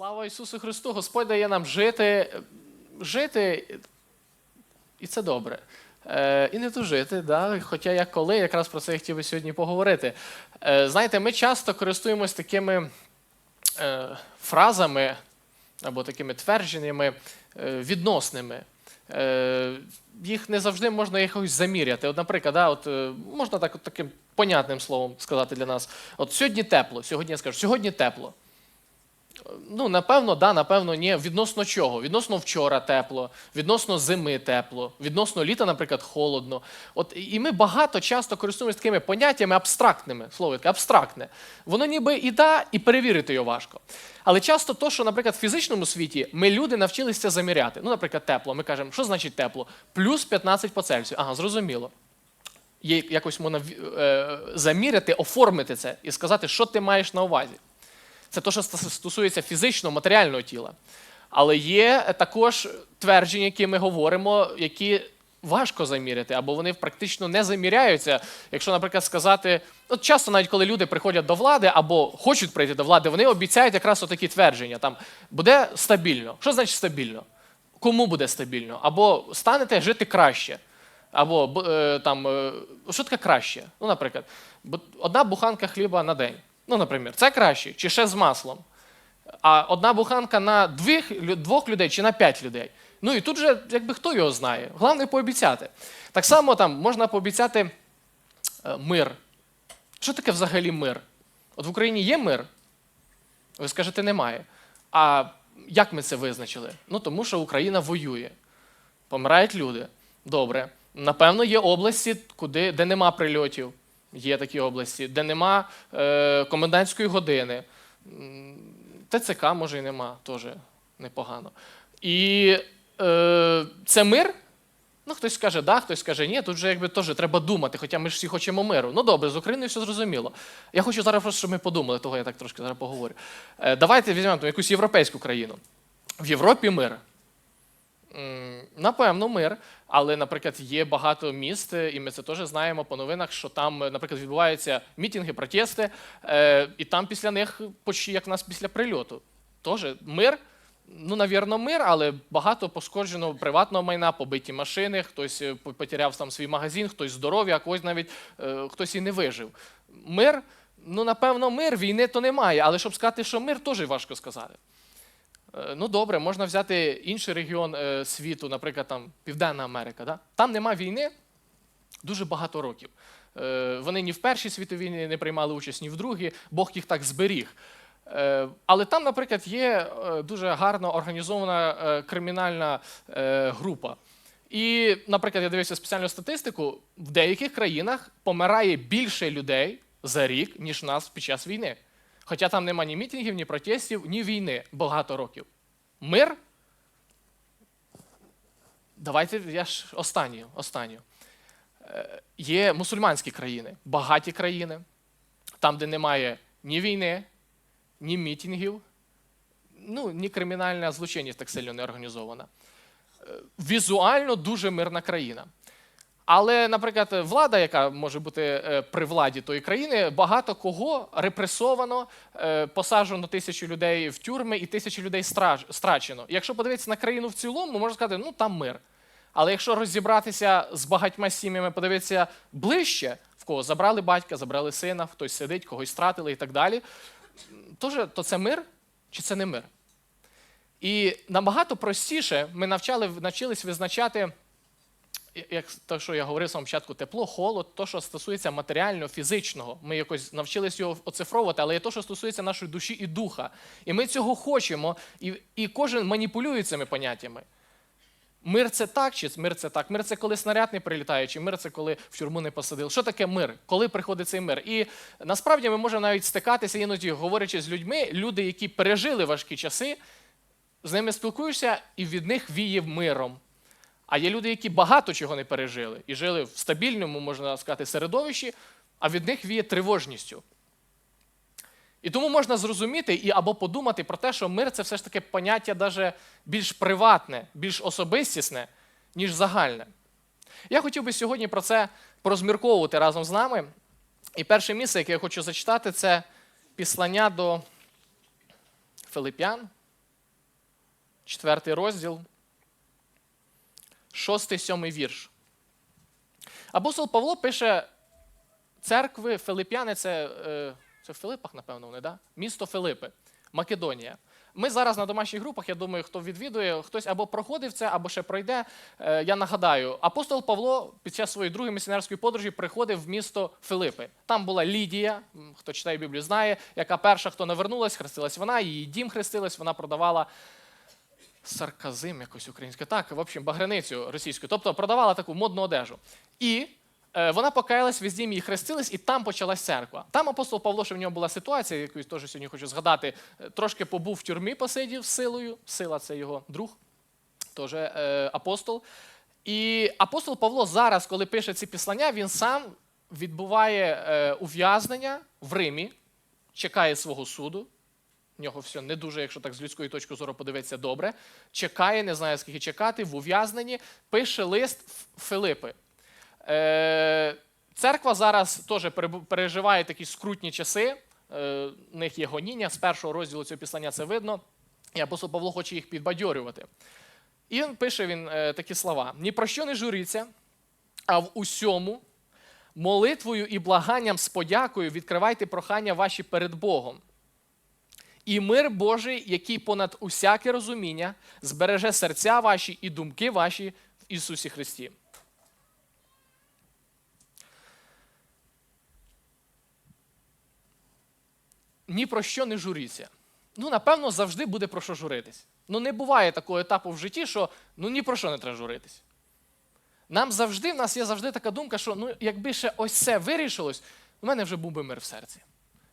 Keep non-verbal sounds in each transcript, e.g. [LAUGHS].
Слава Ісусу Христу! Господь дає нам жити, жити, і це добре. Е, і не тужити, да? хоча як коли, якраз про це я хотів би сьогодні поговорити. Е, знаєте, ми часто користуємось такими е, фразами або такими твердженнями відносними. Їх не завжди можна якось заміряти. От, наприклад, да, от, можна так, от, таким понятним словом сказати для нас: от сьогодні тепло, сьогодні я скажу, сьогодні тепло. Ну, напевно, да, напевно, ні. Відносно чого? Відносно вчора тепло, відносно зими тепло, відносно літа, наприклад, холодно. От і ми багато часто користуємося такими поняттями абстрактними, слово таке абстрактне. Воно ніби і да, і перевірити його важко. Але часто то, що, наприклад, в фізичному світі ми люди навчилися заміряти. Ну, наприклад, тепло. Ми кажемо, що значить тепло? Плюс 15 по Цельсію. Ага, зрозуміло. Є якось можна е, заміряти, оформити це і сказати, що ти маєш на увазі. Це те, що стосується фізичного, матеріального тіла. Але є також твердження, які ми говоримо, які важко заміряти, або вони практично не заміряються. Якщо, наприклад, сказати, от часто, навіть коли люди приходять до влади або хочуть прийти до влади, вони обіцяють якраз такі твердження: там буде стабільно. Що значить стабільно? Кому буде стабільно? Або станете жити краще. Або е, там, е, що таке краще? Ну, наприклад, одна буханка хліба на день. Ну, наприклад, це краще, чи ще з маслом. А одна буханка на двох, двох людей чи на п'ять людей. Ну і тут же, якби хто його знає, головне пообіцяти. Так само там можна пообіцяти е, мир. Що таке взагалі мир? От в Україні є мир? Ви скажете, немає. А як ми це визначили? Ну тому що Україна воює. Помирають люди. Добре. Напевно, є області, куди, де нема прильотів. Є такі області, де нема е, комендантської години. ТЦК може і нема, теж непогано. І е, це мир. Ну, хтось скаже, да, хтось скаже, ні, тут вже якби теж треба думати, хоча ми ж всі хочемо миру. Ну добре, з Україною все зрозуміло. Я хочу зараз просто, щоб ми подумали, того я так трошки зараз поговорю. Е, давайте візьмемо там, якусь європейську країну. В Європі мир. Напевно, мир. Але, наприклад, є багато міст, і ми це теж знаємо по новинах, що там, наприклад, відбуваються мітинги, протести, е, і там після них, почти як в нас після прильоту. Тож мир, ну, навірно, мир, але багато пошкоджено приватного майна, побиті машини, хтось е, потеряв там свій магазин, хтось здоров'я, когось навіть е, хтось і не вижив. Мир, ну, напевно, мир, війни то немає, але щоб сказати, що мир, теж важко сказати. Е, ну добре, можна взяти інший регіон е, світу, наприклад, там Південна Америка. Да? Там нема війни дуже багато років. Е, вони ні в Першій світовій не приймали участь, ні в другій, Бог їх так зберіг. Але там, наприклад, є дуже гарно організована кримінальна група. І, наприклад, я дивився спеціальну статистику: в деяких країнах помирає більше людей за рік, ніж нас під час війни. Хоча там нема ні мітингів, ні протестів, ні війни багато років. Мир. Давайте я ж останню. останню. Е, є мусульманські країни, багаті країни, там, де немає ні війни, ні мітингів, ну, ні кримінальна злочинність так сильно не організована. Е, візуально дуже мирна країна. Але, наприклад, влада, яка може бути е, при владі тої країни, багато кого репресовано, е, посаджено тисячі людей в тюрми і тисячі людей страчено. Якщо подивитися на країну в цілому, можна сказати, ну там мир. Але якщо розібратися з багатьма сім'ями, подивитися ближче, в кого забрали батька, забрали сина, хтось сидить, когось стратили і так далі, то, то це мир чи це не мир? І набагато простіше ми навчали, навчились визначати як те, що я говорив самому початку, тепло, холод, то, що стосується матеріального, фізичного, ми якось навчилися його оцифровувати, але є те, що стосується нашої душі і духа. І ми цього хочемо, і, і кожен маніпулює цими поняттями. Мир це так, чи мир це так. Мир це коли снаряд не прилітає, чи мир це коли в тюрму не посадили. Що таке мир? Коли приходить цей мир? І насправді ми можемо навіть стикатися, іноді говорячи з людьми, люди, які пережили важкі часи, з ними спілкуєшся і від них віє миром. А є люди, які багато чого не пережили і жили в стабільному, можна сказати, середовищі, а від них віє тривожністю. І тому можна зрозуміти і або подумати про те, що мир це все ж таки поняття даже більш приватне, більш особистісне, ніж загальне. Я хотів би сьогодні про це порозмірковувати разом з нами. І перше місце, яке я хочу зачитати, це післання до Филип'ян, четвертий розділ, шостий, сьомий вірш. Апостол Павло пише церкви Филип'яни, це, е, це в Филипах, напевно, вони, да? місто Филипи, Македонія. Ми зараз на домашніх групах, я думаю, хто відвідує, хтось або проходив це, або ще пройде. Е, Я нагадаю, апостол Павло під час своєї другої місіонерської подорожі приходив в місто Филипи. Там була Лідія, хто читає Біблію, знає, яка перша, хто навернулась, хрестилась вона, її дім хрестилась, вона продавала сарказим якось українське. Так, в общем, баграницю російську. Тобто продавала таку модну одежу. І е, вона покаялась, везде її хрестились, і там почалась церква. Там апостол Павло, що в нього була ситуація, яку я теж сьогодні хочу згадати, е, трошки побув в тюрмі, посидів силою. Сила це його друг, теж е, апостол. І апостол Павло зараз, коли пише ці післання, він сам відбуває е, ув'язнення в Римі, чекає свого суду. В нього все не дуже, якщо так з людської точки зору подивитися, добре. Чекає, не знає, скільки чекати, в ув'язненні, пише лист Филипи. Е, церква зараз теж переживає такі скрутні часи. Е, в них є гоніння. З першого розділу цього післання це видно. І апостол Павло хоче їх підбадьорювати. І він пише він е, такі слова: ні про що не журіться, а в усьому молитвою і благанням з подякою відкривайте прохання ваші перед Богом. І мир Божий, який понад усяке розуміння, збереже серця ваші і думки ваші в Ісусі Христі. Ні про що не журіться. Ну, напевно, завжди буде про що журитись. Ну, не буває такого етапу в житті, що ну ні про що не треба журитись. Нам завжди, в нас є завжди така думка, що ну, якби ще ось це вирішилось, у мене вже був би мир в серці.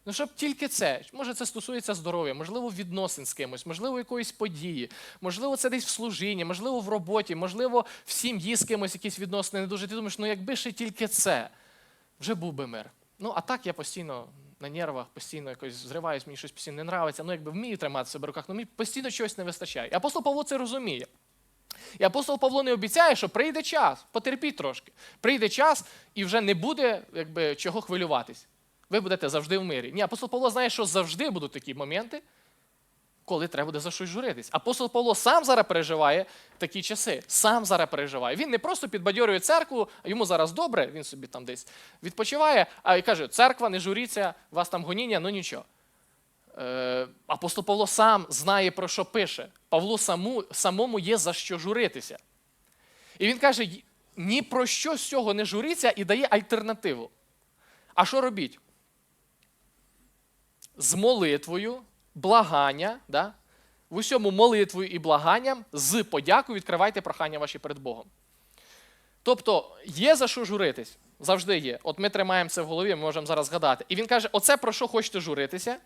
Ну, щоб тільки це. Може, це стосується здоров'я, можливо, відносин з кимось, можливо, якоїсь події, можливо, це десь в служінні, можливо, в роботі, можливо, в сім'ї з кимось якісь відносини не дуже. Ти думаєш, ну якби ще тільки це, вже був би мир. Ну, а так я постійно на нервах, постійно якось зриваюсь, мені щось постійно не нравиться. Ну, якби вмію тримати себе в руках, ну мені постійно чогось не вистачає. І апостол Павло це розуміє. І апостол Павло не обіцяє, що прийде час, потерпіть трошки. Прийде час і вже не буде якби, чого хвилюватись. Ви будете завжди в мирі. Ні, апостол Павло знає, що завжди будуть такі моменти, коли треба буде за щось журитись. Апостол Павло сам зараз переживає такі часи. Сам зараз переживає. Він не просто підбадьорює церкву, а йому зараз добре, він собі там десь відпочиває, а й каже: церква, не журіться, у вас там гоніння, ну нічого. Е, апостол Павло сам знає, про що пише. Павлу саму, самому є за що журитися. І він каже: ні про що з цього не журіться і дає альтернативу. А що робіть? З молитвою, благання, да? в усьому молитвою і благанням, з подякою відкривайте прохання ваші перед Богом. Тобто є за що журитись, завжди є. От ми тримаємо це в голові, ми можемо зараз згадати. І він каже: оце про що хочете журитися?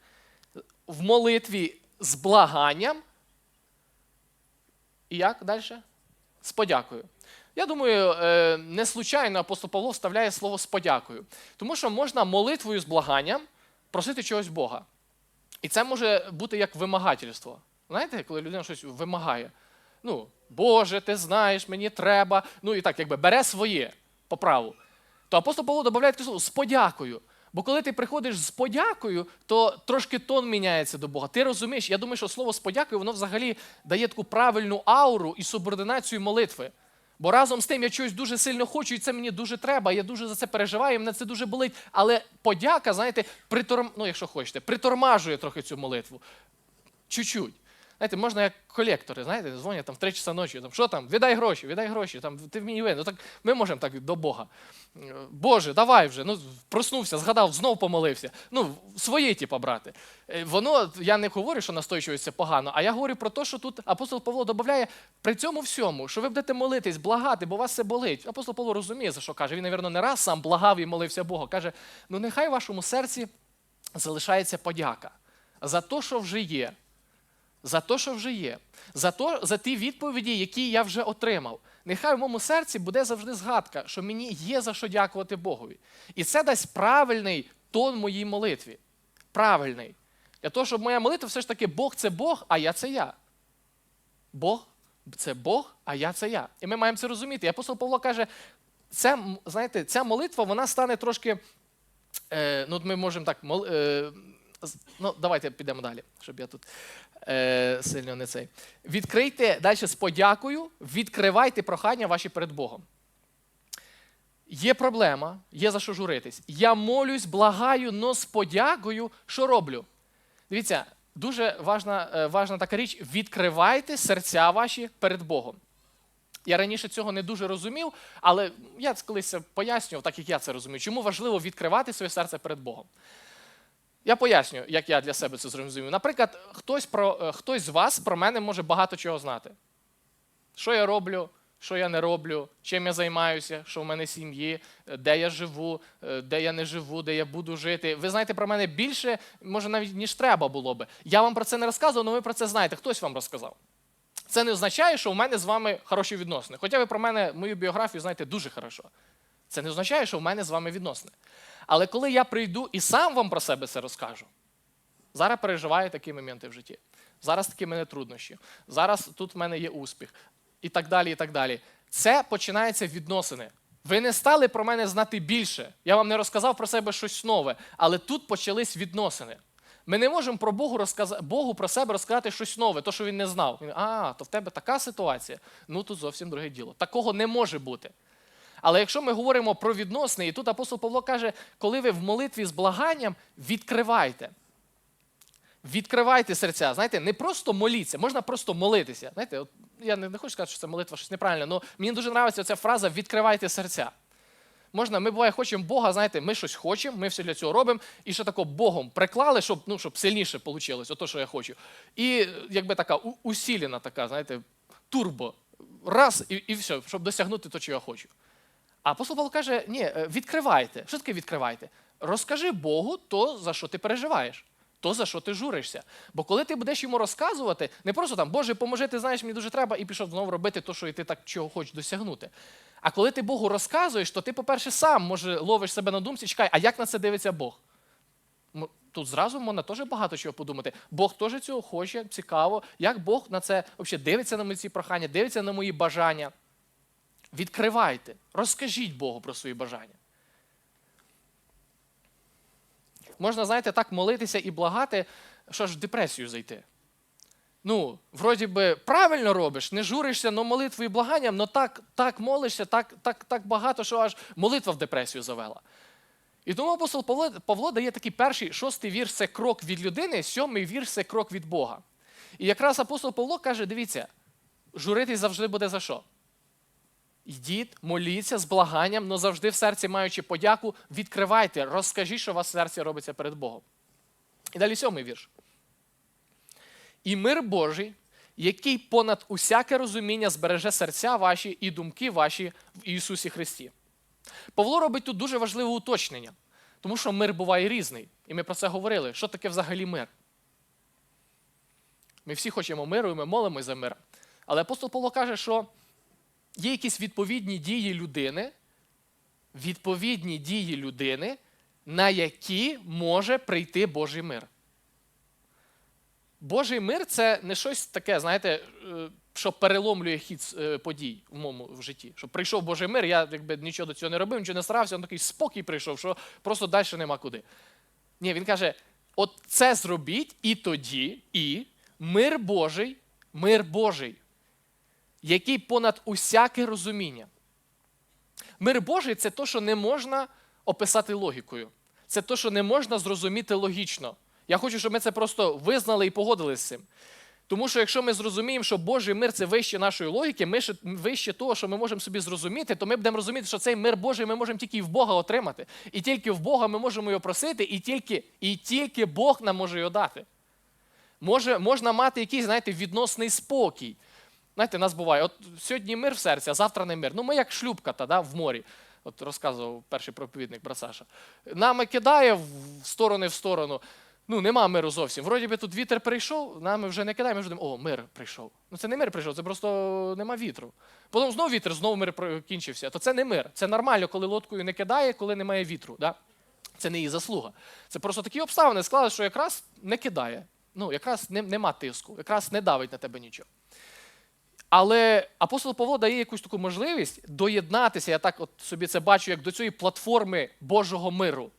В молитві з благанням. І як далі? З подякою. Я думаю, е, не случайно апостол Павло вставляє слово з подякою. Тому що можна молитвою з благанням просити чогось Бога. І це може бути як вимагательство. Знаєте, коли людина щось вимагає. Ну, Боже, ти знаєш, мені треба. Ну і так, якби бере своє по праву. То апостол Павло додає таке слово з подякою. Бо коли ти приходиш з подякою, то трошки тон міняється до Бога. Ти розумієш, я думаю, що слово з подякою воно взагалі дає таку правильну ауру і субординацію молитви. Бо разом з тим я чогось дуже сильно хочу, і це мені дуже треба, я дуже за це переживаю, і мене це дуже болить. Але подяка, знаєте, приторм... ну, якщо хочете, притормажує трохи цю молитву. Чуть-чуть. Знаєте, можна як колектори, знаєте, дзвонять там в 3 часа ночі, там, що там, віддай гроші, віддай гроші, там, ти в мені винен. Ну, так ми можемо так до Бога. Е, Боже, давай вже, ну, проснувся, згадав, знов помолився. Ну, свої, типа, брати. Е, Воно, я не говорю, що настойчивість це погано, а я говорю про те, що тут апостол Павло додає при цьому всьому, що ви будете молитись, благати, бо вас це болить. Апостол Павло розуміє, за що каже. Він, мабуть, не раз сам благав і молився Богу. Каже: ну нехай в вашому серці залишається подяка за те, що вже є за те, що вже є, за то, за ті відповіді, які я вже отримав. Нехай в моєму серці буде завжди згадка, що мені є за що дякувати Богові. І це дасть правильний тон моїй молитві. Правильний. Для того, щоб моя молитва все ж таки Бог це Бог, а я це я. Бог це Бог, а я це я. І ми маємо це розуміти. Апостол Павло каже, це, знаєте, ця молитва вона стане трошки. Е, ну, ми можемо так мол, е, ну, давайте підемо далі, щоб я тут е, сильно не цей. Відкрийте далі з подякою, відкривайте прохання ваші перед Богом. Є проблема, є за що журитись. Я молюсь, благаю, но з подякою, що роблю? Дивіться, дуже важна, е, важна така річ: відкривайте серця ваші перед Богом. Я раніше цього не дуже розумів, але я колись пояснював, так як я це розумію, чому важливо відкривати своє серце перед Богом. Я поясню, як я для себе це зрозумів. Наприклад, хтось, про, е, хтось з вас про мене може багато чого знати. Що я роблю, що я не роблю, чим я займаюся, що в мене сім'ї, е, де я живу, е, де я не живу, де я буду жити. Ви знаєте про мене більше, може, навіть ніж треба було би. Я вам про це не розказував, але ви про це знаєте. Хтось вам розказав. Це не означає, що у мене з вами хороші відносини. Хоча ви про мене мою біографію знаєте дуже хорошо. Це не означає, що в мене з вами відносини. Але коли я прийду і сам вам про себе це розкажу, зараз переживаю такі моменти в житті. Зараз такі мене труднощі. Зараз тут в мене є успіх. І так далі, і так далі. Це починається відносини. Ви не стали про мене знати більше. Я вам не розказав про себе щось нове, але тут почались відносини. Ми не можемо про Богу розказати Богу про себе розказати щось нове, то що він не знав. Він, а, то в тебе така ситуація. Ну тут зовсім друге діло. Такого не може бути. Але якщо ми говоримо про відносини, і тут апостол Павло каже, коли ви в молитві з благанням, відкривайте. Відкривайте серця. Знаєте, не просто моліться, можна просто молитися. Знаєте, от я не, хочу сказати, що це молитва щось неправильно, але мені дуже подобається ця фраза відкривайте серця. Можна, ми буває, хочемо Бога, знаєте, ми щось хочемо, ми все для цього робимо, і ще тако Богом приклали, щоб, ну, щоб сильніше вийшло, ото, що я хочу. І якби така усілена така, знаєте, турбо. Раз і, і все, щоб досягнути того, що я хочу. А апостол Павло каже: ні, е, відкривайте. Що таке відкривайте? Розкажи Богу то, за що ти переживаєш, то, за що ти журишся. Бо коли ти будеш йому розказувати, не просто там, Боже, поможи, ти знаєш, мені дуже треба, і пішов знову робити те, що і ти так чого хочеш досягнути. А коли ти Богу розказуєш, то ти, по-перше, сам може ловиш себе на думці, чекай, а як на це дивиться Бог? Тут зразу можна теж багато чого подумати. Бог теж цього хоче, цікаво, як Бог на це дивиться на мої ці прохання, дивиться на мої бажання. Відкривайте, розкажіть Богу про свої бажання. Можна, знаєте, так молитися і благати, що аж в депресію зайти. Ну, вроді би, правильно робиш, не журишся, але молитвою і благанням, але так, так молишся, так, так, так багато, що аж молитва в депресію завела. І тому апостол Павло, Павло дає такий перший, шостий вірш це крок від людини, сьомий вірш це крок від Бога. І якраз апостол Павло каже: дивіться, журитись завжди буде за що? Йдіть, моліться з благанням, але завжди в серці маючи подяку, відкривайте, розкажіть, що у вас в серці робиться перед Богом. І далі сьомий вірш. І мир Божий, який понад усяке розуміння збереже серця ваші і думки ваші в Ісусі Христі. Павло робить тут дуже важливе уточнення, тому що мир буває різний. І ми про це говорили. Що таке взагалі мир? Ми всі хочемо миру, і ми молимось за мир. Але апостол Павло каже, що є якісь відповідні дії людини, відповідні дії людини, на які може прийти Божий мир. Божий мир це не щось таке, знаєте, е, що переломлює хід е, подій в моєму в житті. Щоб прийшов Божий мир, я якби нічого до цього не робив, нічого не старався, він такий спокій прийшов, що просто далі нема куди. Ні, він каже: от це зробіть і тоді, і мир Божий, мир Божий, який понад усяке розуміння. Мир Божий це те, що не можна описати логікою. Це те, що не можна зрозуміти логічно. Я хочу, щоб ми це просто визнали і погодилися з цим. Тому що якщо ми зрозуміємо, що Божий мир це вище нашої логіки, ми ще- вище того, що ми можемо собі зрозуміти, то ми будемо розуміти, що цей мир Божий ми можемо тільки в Бога отримати. І тільки в Бога ми можемо його просити, і тільки, і тільки Бог нам може його дати. Може, можна мати якийсь, знаєте, відносний спокій. Знаєте, нас буває, от сьогодні мир в серці, а завтра не мир. Ну, ми як шлюбка та, да, в морі. От розказував перший проповідник брат Саша. Нами кидає в сторони в сторону. Ну, нема миру зовсім. Вроді би тут вітер прийшов, нами вже не кидає, ми вже думаємо, о, мир прийшов. Ну це не мир прийшов, це просто нема вітру. Потім знову вітер, знову мир кінчився. То це не мир. Це нормально, коли лодкою не кидає, коли немає вітру. Да? Це не її заслуга. Це просто такі обставини склали, що якраз не кидає. Ну, якраз нема тиску, якраз не давить на тебе нічого. Але апостол Павло дає якусь таку можливість доєднатися. Я так от собі це бачу, як до цієї платформи Божого миру.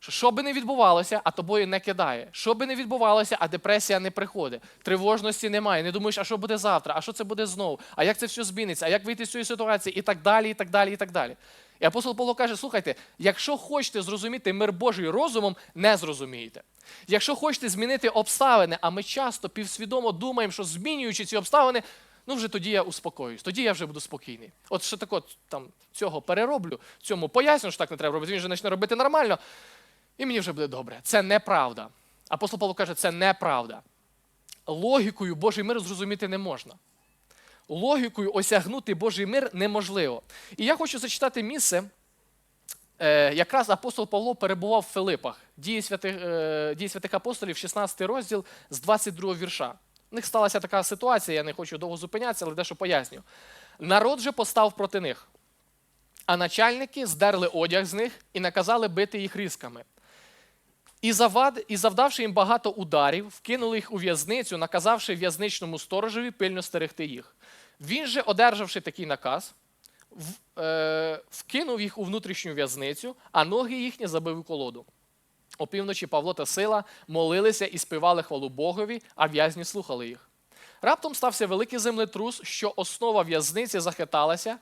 Що, що би не відбувалося, а тобою не кидає. Що би не відбувалося, а депресія не приходить. Тривожності немає. Не думаєш, а що буде завтра, а що це буде знову, а як це все зміниться, а як вийти з цієї ситуації, і так далі, і так далі, і так далі. І апостол Павло каже: слухайте, якщо хочете зрозуміти мир Божий розумом, не зрозумієте. Якщо хочете змінити обставини, а ми часто півсвідомо думаємо, що змінюючи ці обставини, ну вже тоді я успокоюсь, тоді я вже буду спокійний. От що так от там цього перероблю, цьому поясню, що так не треба робити, він вже почне робити нормально, і мені вже буде добре. Це неправда. Апостол Павло каже, це неправда. Логікою Божий мир зрозуміти не можна. Логікою осягнути Божий мир неможливо. І я хочу зачитати місце. Е, якраз апостол Павло перебував в Филипах, дії святих, е, дії святих апостолів, 16 розділ з 22 вірша. У них сталася така ситуація, я не хочу довго зупинятися, але дещо поясню. Народ же постав проти них, а начальники здерли одяг з них і наказали бити їх різками. І, завад, і завдавши їм багато ударів, вкинули їх у в'язницю, наказавши в'язничному сторожеві пильно стерегти їх. Він же, одержавши такий наказ, в, е, вкинув їх у внутрішню в'язницю, а ноги їхні забив у колоду. Опівночі Павло та Сила молилися і співали хвалу Богові, а в'язні слухали їх. Раптом стався великий землетрус, що основа в'язниці захиталася,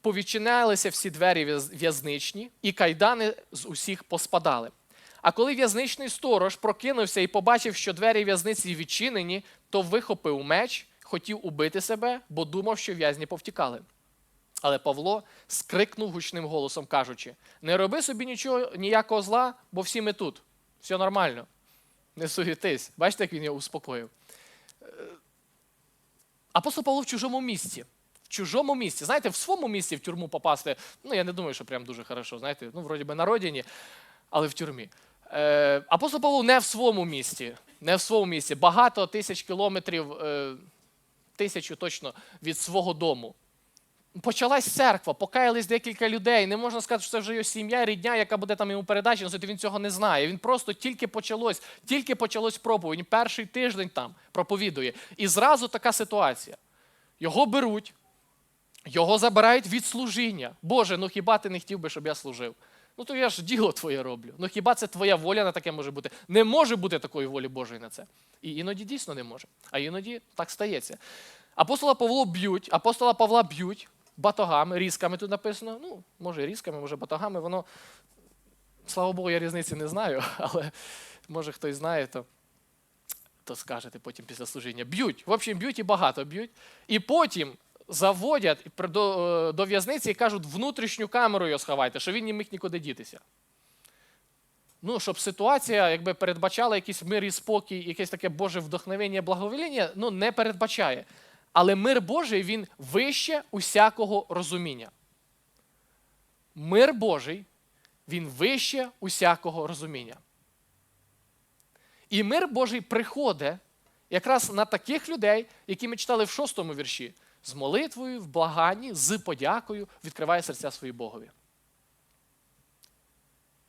повідчинялися всі двері в'язничні, і кайдани з усіх поспадали. А коли в'язничний сторож прокинувся і побачив, що двері в'язниці відчинені, то вихопив меч, хотів убити себе, бо думав, що в'язні повтікали. Але Павло скрикнув гучним голосом, кажучи: Не роби собі нічого, ніякого зла, бо всі ми тут. Все нормально. Не суетись. Бачите, як він його успокоїв. Е, Апостол Павло в чужому місці. В чужому місці. Знаєте, в своєму місці в тюрму попасти, ну я не думаю, що прям дуже хорошо. Знаєте, ну, вроді би на родині, але в тюрмі. Е, апостол Павло не в своєму місці. Не в своєму місці. Багато тисяч кілометрів, е, тисячу точно від свого дому. Почалась церква, покаялись декілька людей. Не можна сказати, що це вже його сім'я, рідня, яка буде там йому передачі, носити, він цього не знає. Він просто тільки почалось, тільки почалось проповідь. Він перший тиждень там проповідує. І зразу така ситуація. Його беруть, його забирають від служіння. Боже, ну хіба ти не хотів би, щоб я служив? Ну то я ж діло твоє роблю. Ну хіба це твоя воля на таке може бути? Не може бути такої волі Божої на це. І іноді дійсно не може. А іноді так стається. Апостола Павло б'ють, апостола Павла б'ють батогами, різками тут написано. Ну, може, різками, може, батогами. Воно, слава Богу, я різниці не знаю, [LAUGHS] але може хтось знає, то, то скажете потім після служіння. Б'ють. В общем, б'ють і багато б'ють. І потім заводять до, е, до в'язниці і кажуть, внутрішню камеру його сховайте, що він не міг нікуди дітися. Ну, щоб ситуація якби передбачала якийсь мир і спокій, якесь таке Боже вдохновення, благовоління, ну не передбачає. Але мир Божий він вище усякого розуміння. Мир Божий він вище усякого розуміння. І мир Божий приходить якраз на таких людей, які ми читали в шостому вірші, з молитвою, в благанні, з подякою відкриває серця свої Богові.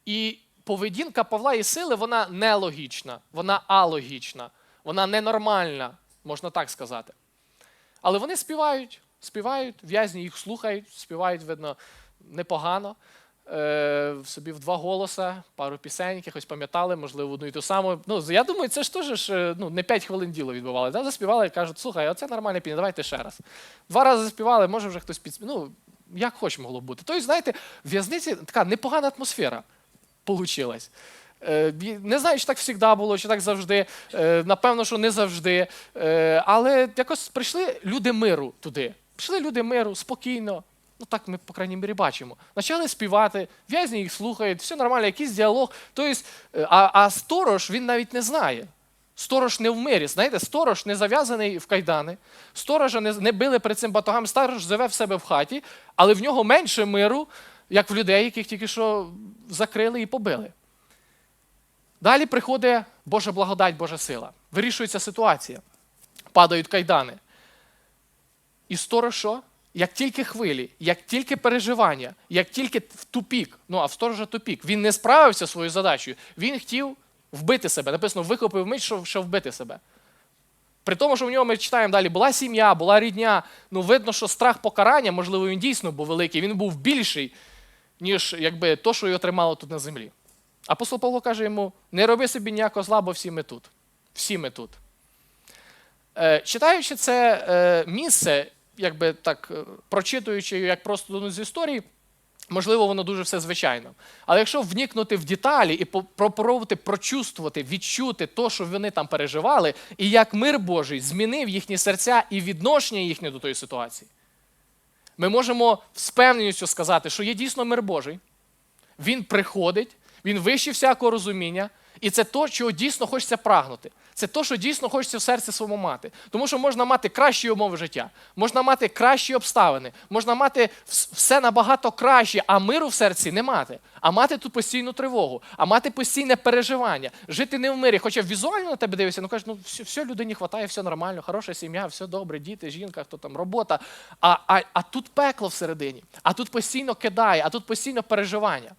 І поведінка Павла і сили, вона нелогічна, вона алогічна, вона ненормальна, можна так сказати. Але вони співають, співають, в'язні їх слухають, співають, видно, непогано. Е, собі в два голоса, пару пісень, якихось пам'ятали, можливо, одну і ту саму. Ну, я думаю, це ж теж е, ну, не 5 хвилин діло відбували. Да? Заспівали і кажуть, слухай, оце нормальна пісня, давайте ще раз. Два рази заспівали, може вже хтось підспів. Ну, як хоч могло бути. Тобто, знаєте, в в'язниці така непогана атмосфера получилась. Е, Не знаю, чи так завжди було, чи так завжди. Е, Напевно, що не завжди. Е, Але якось прийшли люди миру туди. Прийшли люди миру спокійно. Ну так ми, по крайній мірі, бачимо. Почали співати, в'язні їх слухають, все нормально, якийсь діалог. Тобто, а, а сторож він навіть не знає. Сторож не в мирі. Знаєте, сторож не зав'язаний в кайдани, сторожа не, не били перед цим батогом, сторож живе в себе в хаті, але в нього менше миру, як в людей, яких тільки що закрили і побили. Далі приходить Божа благодать, Божа сила. Вирішується ситуація. Падають кайдани. І сторож що? Як тільки хвилі, як тільки переживання, як тільки в тупік, ну а в сторожа тупік, він не справився своєю задачею, він хотів вбити себе. Написано, вихопив меч, щоб, щоб вбити себе. При тому, що в нього ми читаємо далі, була сім'я, була рідня. Ну, видно, що страх покарання, можливо, він дійсно був великий, він був більший, ніж якби то, що його тримало тут на землі. Апостол Павло каже йому: не роби собі ніякого зла, бо всі ми тут. Всі ми тут. Е, читаючи це е, місце, якби так е, прочитуючи як просто одну з історій, можливо, воно дуже все звичайно. Але якщо вникнути в деталі і по- попробувати прочувствувати, відчути то, що вони там переживали, і як мир Божий змінив їхні серця і відношення їхнє до тої ситуації, ми можемо з певністю сказати, що є дійсно мир Божий. Він приходить, він вище всякого розуміння, і це то, чого дійсно хочеться прагнути. Це то, що дійсно хочеться в серці своєму мати. Тому що можна мати кращі умови життя, можна мати кращі обставини, можна мати все набагато краще, а миру в серці не мати. А мати тут постійну тривогу, а мати постійне переживання, жити не в мирі. Хоча візуально на тебе дивишся, ну кажеш, ну все, все людині вистачає, все нормально, хороша сім'я, все добре, діти, жінка, хто там, робота. А, а, а тут пекло всередині, а тут постійно кидає, а тут постійно переживання.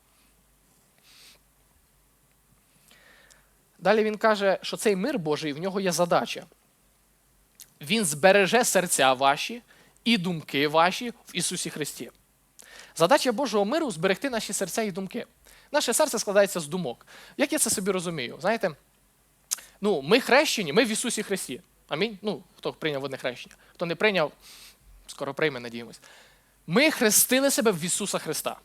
Далі він каже, що цей мир Божий в нього є задача. Він збереже серця ваші і думки ваші в Ісусі Христі. Задача Божого миру зберегти наші серця і думки. Наше серце складається з думок. Як я це собі розумію? Знаєте, ну, ми хрещені, ми в Ісусі Христі. Амінь. Ну, хто прийняв водне хрещення. Хто не прийняв, скоро прийме, надіємось. Ми хрестили себе в Ісуса Христа.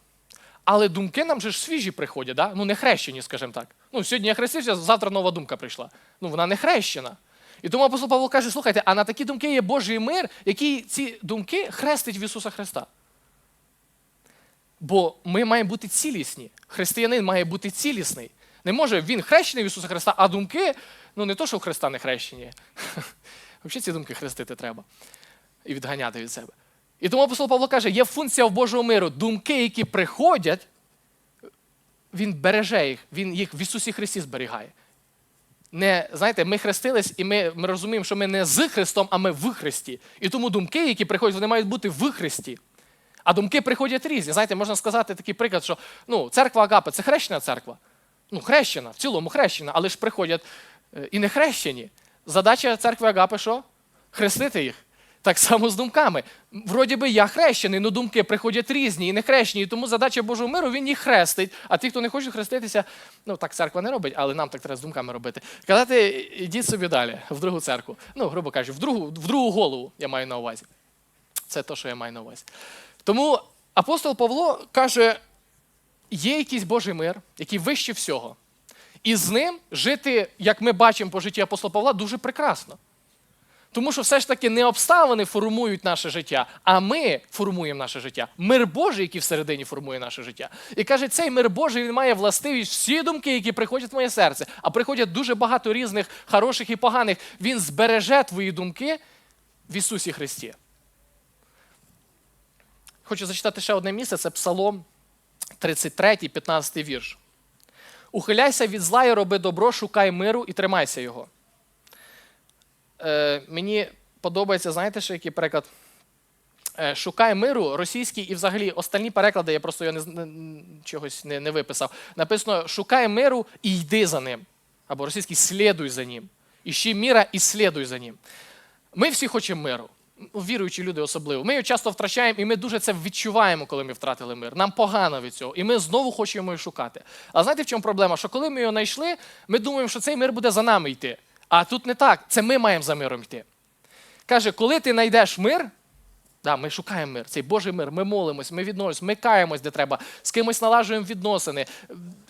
Але думки нам же ж свіжі приходять, да? ну не хрещені, скажімо так. Ну, сьогодні я хрестився, завтра нова думка прийшла. Ну, вона не хрещена. І тому апостол Павло каже: слухайте, а на такі думки є Божий мир, який ці думки хрестить в Ісуса Христа. Бо ми маємо бути цілісні. Християнин має бути цілісний. Не може він хрещений в Ісуса Христа, а думки, ну не то, що в Христа не хрещені. [LAUGHS] Взагалі ці думки хрестити треба і відганяти від себе. І тому апостол Павло каже, є функція в Божого миру. Думки, які приходять, він береже їх, він їх в Ісусі Христі зберігає. Не, знаєте, ми хрестились, і ми, ми розуміємо, що ми не з Христом, а ми в Христі. І тому думки, які приходять, вони мають бути в Христі. А думки приходять різні. Знаєте, можна сказати такий приклад, що ну, церква Агапи це хрещена церква. Ну, хрещена, в цілому хрещена, але ж приходять е, і не хрещені. Задача церкви Агапи що? Хрестити їх. Так само з думками. Вроді би я хрещений, але думки приходять різні і не хрещені. І тому задача Божого миру він їх хрестить. А ті, хто не хоче хреститися, ну так церква не робить, але нам так треба з думками робити. Казати, ідіть собі далі, в другу церкву. Ну, грубо кажучи, в другу, в другу голову я маю на увазі. Це те, що я маю на увазі. Тому апостол Павло каже: є якийсь Божий мир, який вище всього. І з ним жити, як ми бачимо по житті апостола Павла, дуже прекрасно. Тому що все ж таки не обставини формують наше життя, а ми формуємо наше життя. Мир Божий, який всередині формує наше життя. І каже, цей мир Божий він має властивість всі думки, які приходять в моє серце, а приходять дуже багато різних хороших і поганих. Він збереже твої думки в Ісусі Христі. Хочу зачитати ще одне місце, це Псалом 33, 15 вірш. Ухиляйся від зла і роби добро, шукай миру і тримайся його. Е, мені подобається, знаєте, що який переклад? Е, шукай миру, російський і взагалі остальні переклади, я просто його не, не, чогось не, не виписав. Написано: шукай миру і йди за ним. Або російський слідуй за ним. Іщи міра і слідуй за ним. Ми всі хочемо миру. Віруючі люди особливо. Ми його часто втрачаємо, і ми дуже це відчуваємо, коли ми втратили мир. Нам погано від цього, і ми знову хочемо його шукати. А знаєте, в чому проблема? Що коли ми його знайшли, ми думаємо, що цей мир буде за нами йти. А тут не так. Це ми маємо за миром йти. Каже, коли ти знайдеш мир, да, ми шукаємо мир, цей Божий мир, ми молимось, ми відносимось, ми каємось, де треба, з кимось налажуємо відносини,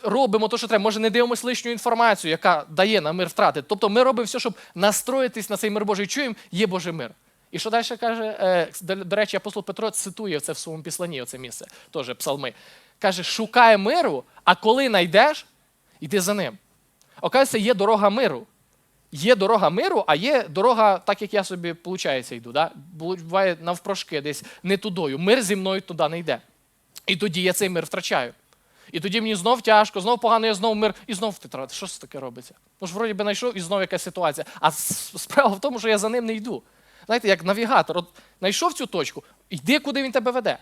робимо те, що треба. Може, не дивимося лишню інформацію, яка дає нам мир втратити. Тобто ми робимо все, щоб настроїтись на цей мир Божий. Чуємо, є Божий мир. І що далі каже, е, до речі, апостол Петро цитує це в своєму післанні, оце місце, теж псалми. Каже, шукай миру, а коли знайдеш, йди за ним. Оказується, є дорога миру. Є дорога миру, а є дорога, так як я собі, виходить, йду. Да? Буває навпрошки десь не тудою. Мир зі мною туди не йде. І тоді я цей мир втрачаю. І тоді мені знов тяжко, знов погано, я знов мир, і знов втрачаю. Що ж таке робиться? Ну ж вроді би знайшов і знов якась ситуація. А справа в тому, що я за ним не йду. Знаєте, як навігатор, от знайшов цю точку, йди, куди він тебе веде.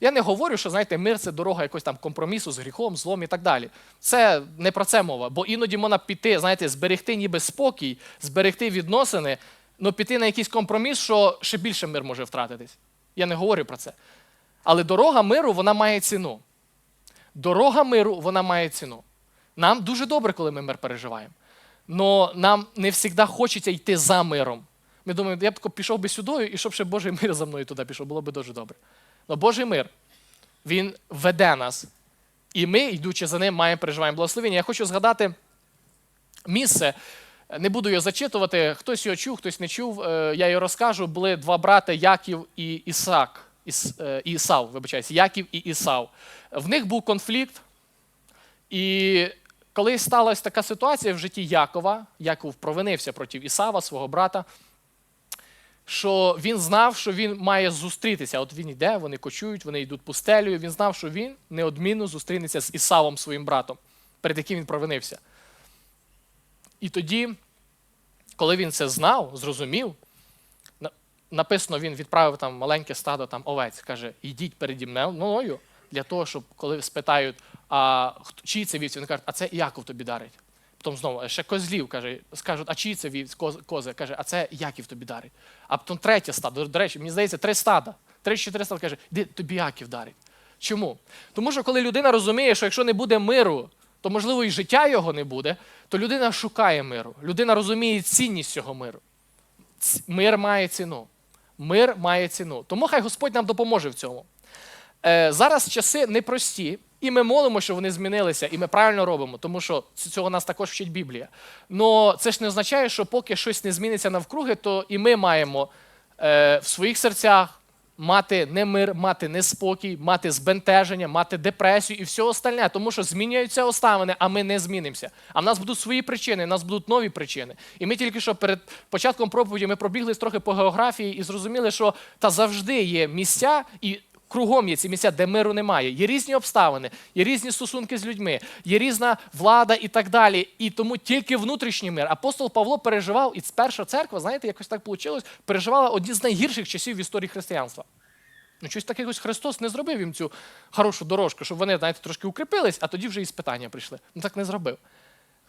Я не говорю, що знаєте, мир це дорога якогось там компромісу з гріхом, злом і так далі. Це не про це мова, бо іноді можна піти, знаєте, зберегти ніби спокій, зберегти відносини, але піти на якийсь компроміс, що ще більше мир може втратитись. Я не говорю про це. Але дорога миру, вона має ціну. дорога миру вона має ціну. Нам дуже добре, коли ми мир переживаємо. Но нам не завжди хочеться йти за миром. Ми думаємо, я б пішов би сюди, і щоб ще Божий мир за мною туди пішов, було б дуже добре. Но Божий мир, він веде нас. І ми, йдучи за ним, маємо переживаємо благословення. Я хочу згадати місце. Не буду його зачитувати. Хтось його чув, хтось не чув. Е, Я його розкажу. Були два брати Яків і Ісак. Іс, е, Ісав, вибачаюсь, Яків і Ісав. В них був конфлікт. І коли сталася така ситуація в житті Якова, Яков провинився проти Ісава, свого брата, що він знав, що він має зустрітися. От він йде, вони кочують, вони йдуть пустелею. Він знав, що він неодмінно зустрінеться з Ісавом, своїм братом, перед яким він провинився. І тоді, коли він це знав, зрозумів, написано, він відправив там маленьке стадо там, овець, каже, йдіть переді мною для того, щоб коли спитають, а чий це вівці, він каже, а це Яков тобі дарить. Потім знову ще козлів каже, скажуть, а чий це вівці, кози? Каже, а це Яків тобі дарить. А потім третє стадо. До речі, мені здається, три стада. Три чи чотири стада каже, де тобі Яків дарить. Чому? Тому що коли людина розуміє, що якщо не буде миру, то можливо і життя його не буде, то людина шукає миру. Людина розуміє цінність цього миру. Мир має ціну. Мир має ціну. Тому хай Господь нам допоможе в цьому. Е, зараз часи непрості, і ми молимо, що вони змінилися, і ми правильно робимо, тому що цього нас також вчить Біблія. Но це ж не означає, що поки щось не зміниться навкруги, то і ми маємо е, в своїх серцях мати не мир, мати неспокій, мати збентеження, мати депресію і все остальне, тому що змінюються обставини, а ми не змінимося. А в нас будуть свої причини, в нас будуть нові причини. І ми тільки що перед початком проповіді ми пробігли трохи по географії і зрозуміли, що та завжди є місця і. Кругом є ці місця, де миру немає. Є різні обставини, є різні стосунки з людьми, є різна влада і так далі. І тому тільки внутрішній мир. Апостол Павло переживав, і перша церква, знаєте, якось так вийшло, переживала одні з найгірших часів в історії християнства. Ну, щось таке ось Христос не зробив їм цю хорошу дорожку, щоб вони, знаєте, трошки укріпились, а тоді вже і спитання прийшли. Ну так не зробив.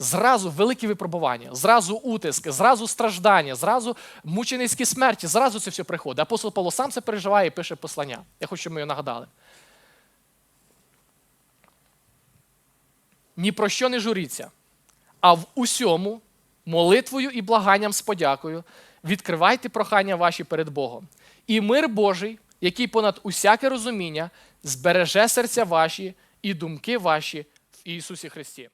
Зразу великі випробування, зразу утиск, зразу страждання, зразу мученицькі смерті, зразу це все приходить. Апостол Павло сам це переживає і пише послання. Я хочу, щоб ми його нагадали. Ні про що не журіться, а в усьому, молитвою і благанням з подякою, відкривайте прохання ваші перед Богом. І мир Божий, який понад усяке розуміння, збереже серця ваші і думки ваші в Ісусі Христі.